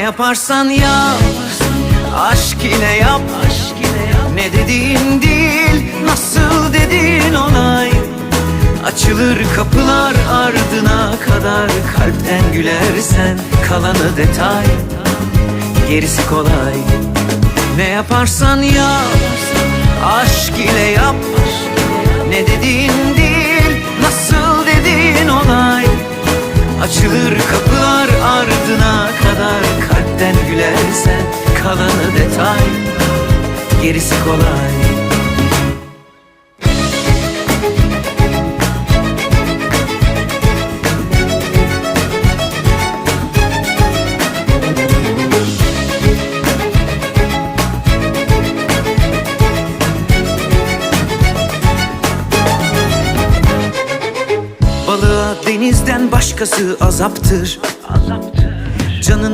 yaparsan yap. Aşk ile yap. Ne dediğin değil Nasıl dediğin olay Açılır kapılar ardına kadar Kalpten gülersen kalanı detay. Gerisi kolay. Ne yaparsan yap. Aşk ile yap. Ne dediğin değil Nasıl dediğin olay Açılır kapılar ardına kadar Kalpten gülersen kalanı detay Gerisi kolay. Balığa denizden başkası azaptır. Canına